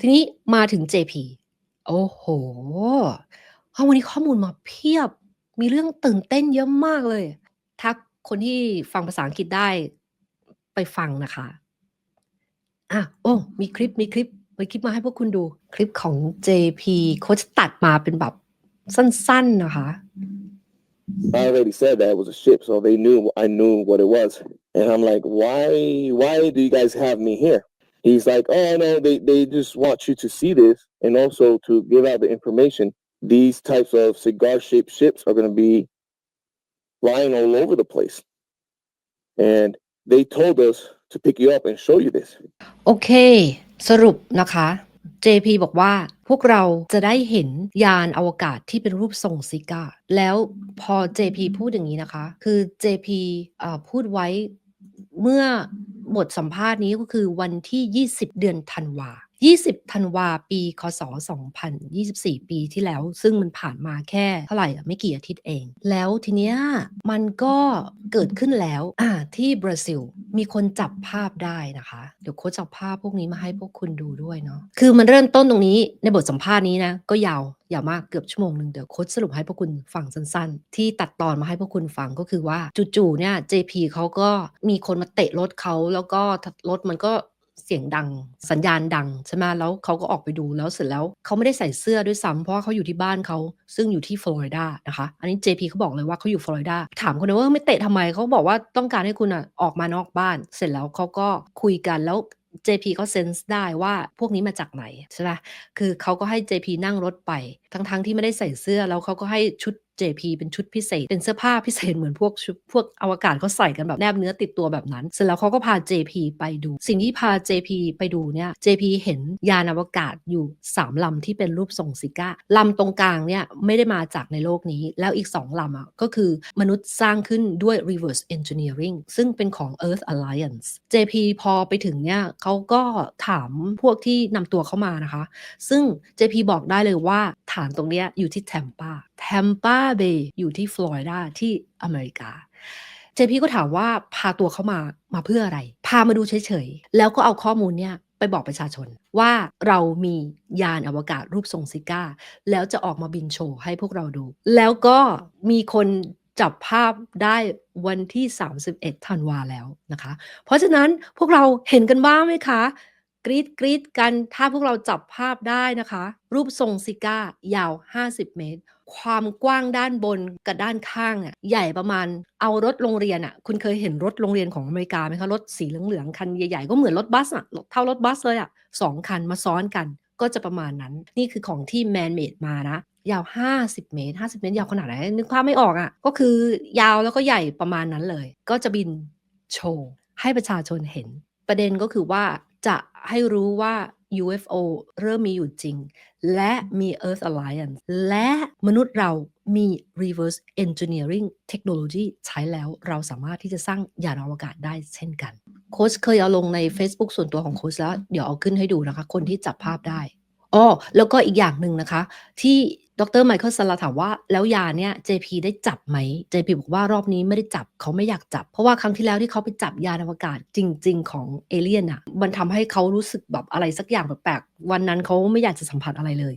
ทีนี้มาถึง JP โอ้โฮอ้าววันนี้ข้อมูลมาเพียบ มีเรื่องตื่นเต้นเยอะมากเลย ถ้าคนที่ฟังภาษาอังกฤษได้ไปฟังนะคะอาโอ้ มีคลิป มีคลิป มีคลิปมาให้พวกคุณดู คลิปของ JP เขาจะตัดมาเป็นแบบสั้นๆนะคะ I already said that it was a ship, so they knew I knew what it was. And I'm like, why why do you guys have me here? He's like, oh no, they, they just want you to see this and also to give out the information. These types of cigar shaped ships are gonna be flying all over the place. And they told us to pick you up and show you this. โอเค สรุปนะคะ JP บอกว่าพวกเราจะได้เห็นยานอวกาศที่เป็นรูปทรงซิก้า แล้วพอ JP พูดอย่างนี้นะคะ คือ JP อ่าพูดไว้เมื่อ บทสัมภาษณ์นี้ก็คือวันที่ 20 เดือนธันวา 20ธันวาปีคศ2024 ปีที่แล้ว ซึ่งมันผ่านมาแค่เท่าไหร่ไม่กี่อาทิตย์เอง แล้วทีเนี้ยมันก็เกิดขึ้นแล้วอ่าที่บราซิลมีคนจับภาพได้นะคะ เดี๋ยวโค้ชเอาภาพพวกนี้มาให้พวกคุณดูด้วยเนาะคือมันเริ่มต้นตรงนี้ในบทสัมภาษณ์นี้นะ ก็ยาวยาวมากเกือบชั่วโมงหนึ่งเดี๋ยวโค้ชสรุปให้พวกคุณฟังสั้นๆ ที่ตัดตอนมาให้พวกคุณฟังก็คือว่าจู่ๆเนี่ย JP เขาก็มีคนมาเตะรถเขาแล้วก็รถมันก็ เสียงดัง สัญญาณดังใช่ไหมแล้วเขาก็ออกไปดูแล้วเสร็จแล้วเขาไม่ได้ใส่เสื้อด้วยซ้ำเพราะว่าเขาอยู่ที่บ้านเขาซึ่งอยู่ที่ฟลอริดานะคะ อันนี้ JP เขาบอกเลยว่าเขาอยู่ฟลอริดาถามคนนั้ว่าไม่เตะทำไมเขาบอกว่าต้องการให้คุณน่ะออกมานอกบ้าน เสร็จแล้วเขาก็คุยกันแล้ว JP ก็เซนส์ได้ว่าพวกนี้มาจากไหนใช่เปล่าคือเขาก็ให้ JP นั่งรถไป ทั้งๆที่ไม่ได้ใส่เสื้อแล้วเขาก็ให้ชุด JP เป็นชุดพิเศษ เป็นเสื้อผ้าพิเศษเหมือนพวกชุดพวกอวกาศเขาใส่กันแบบแนบเนื้อติดตัวแบบนั้น เสร็จแล้วเขาก็พา JP ไปดู สิ่งที่พา JP ไปดูเนี่ย JP เห็นยานอวกาศอยู่ 3 ลำที่เป็นรูปทรงซิก้าลำตรงกลางเนี่ยไม่ได้มาจากในโลกนี้ แล้วอีก 2 ลำอะก็คือมนุษย์สร้างขึ้นด้วย reverse engineering ซึ่งเป็นของ Earth Alliance JP พอไปถึงเนี่ยเขาก็ถามพวกที่นำตัวเข้ามานะคะ ซึ่ง JP บอกได้เลยว่าฐานตรงเนี้ยอยู่ที่แธมปาแธมปา Tampa Tampa Bay อยู่ที่ฟลอริดาที่อเมริกา JP ก็ถามว่าพาตัวเขามามาเพื่ออะไร พามาดูเฉยๆ แล้วก็เอาข้อมูลเนี่ยไปบอกประชาชนว่าเรามียานอวกาศรูปทรงซิก้า แล้วจะออกมาบินโชว์ให้พวกเราดู แล้วก็มีคนจับภาพได้วันที่ 31ธันวาแล้วนะคะ เพราะฉะนั้นพวกเราเห็นกันบ้างไหมคะ กรี๊ดกรี๊ดกันถ้าพวกเราจับภาพได้นะคะ รูปทรงซิก้ายาว 50 เมตร ความกว้างด้านบนกับด้านข้างอะใหญ่ประมาณเอารถโรงเรียนอะคุณเคยเห็นรถโรงเรียนของอเมริกาไหมคะรถสีเหลืองๆคันใหญ่ๆ ก็เหมือนรถบัสอะเท่ารถบัสเลยอะ2คันมาซ้อนกันก็จะประมาณนั้นนี่คือของที่ Man made มานะยาว 50 เมตร 50 เมตร ยาวขนาดไหนนึกภาพไม่ออกอะ ก็คือยาวแล้วก็ใหญ่ประมาณนั้นเลย ก็จะบินโชว์ให้ประชาชนเห็น ประเด็นก็คือว่าจะให้รู้ว่า UFO เริ่มมีอยู่จริง และมี Earth Alliance และมนุษย์เรามี reverse engineering เทคโนโลยีใช้แล้วเราสามารถที่จะสร้างยานอวกาศได้เช่นกัน โค้ชเคยเอาลงในเฟซบุ๊กส่วนตัวของโค้ชแล้ว เดี๋ยวเอาขึ้นให้ดูนะคะ คนที่จับภาพได้อ้อแล้วก็อีกอย่างหนึ่งนะคะ ที่ ดร.ไมเคิลสลาถามว่าแล้วยาเนี่ย JP ได้จับไหม JP บอกว่ารอบนี้ไม่ได้จับเขาไม่อยากจับ เพราะว่าครั้งที่แล้วที่เขาไปจับยานอวกาศจริง ๆ ของเอเลี่ยนอะมันทำให้เขารู้สึกแบบอะไรสักอย่างแปลกๆวันนั้นเขาไม่อยากจะสัมผัสอะไรเลย